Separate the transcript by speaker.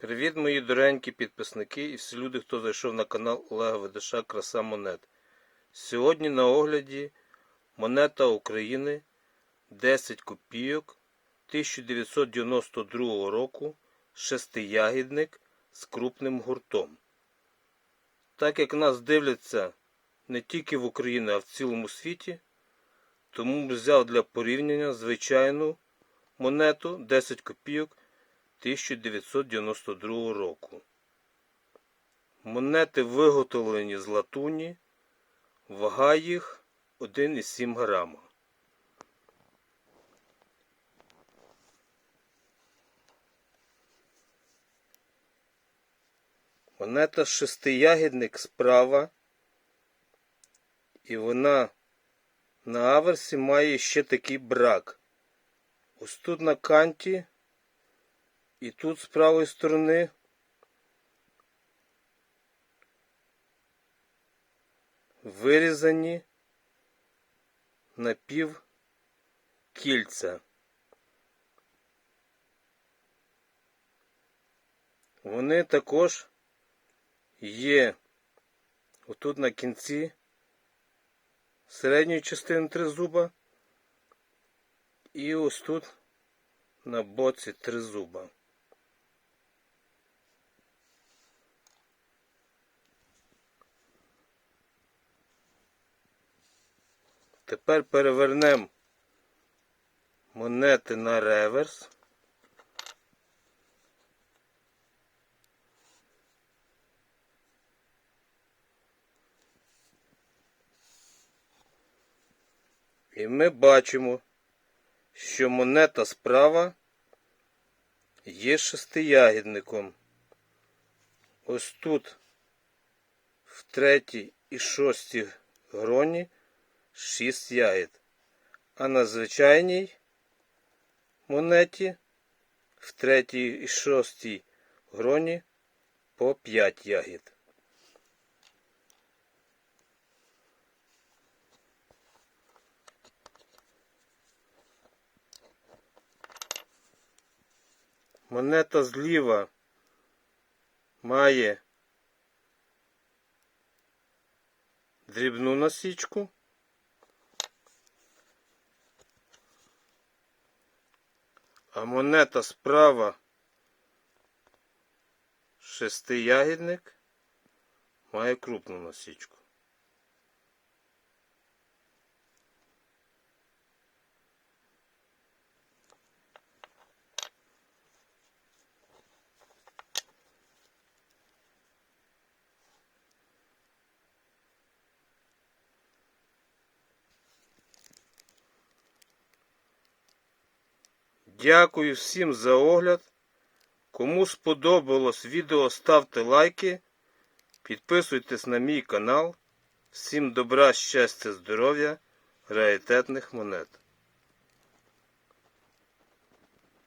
Speaker 1: Привіт, мої доренькі підписники і всі люди, хто зайшов на канал Олега Ведеша Краса Монет. Сьогодні на огляді монета України 10 копійок 1992 року шестиягідник з крупним гуртом. Так як нас дивляться не тільки в Україні, а в цілому світі, тому взяв для порівняння звичайну монету 10 копійок 1992 року. Монети виготовлені з латуні, вага їх 1,7 грама. Монета шестиягідник справа, і вона на аверсі має ще такий брак. Ось тут на канті і тут з правої сторони вирізані напів кільця. Вони також є отут на кінці середньої частини тризуба і ось тут на боці тризуба. Тепер перевернемо монети на реверс. І ми бачимо, що монета справа є шестиягідником. Ось тут в третій і шостій гроні 6 ягід. А на звичайній монеті в третій і шостій гроні по 5 ягід. Монета зліва має дрібну насічку. А монета справа шестиягідник має крупну насічку. Дякую всім за огляд. Кому сподобалось відео, ставте лайки, підписуйтесь на мій канал. Всім добра, щастя, здоров'я, раритетних монет.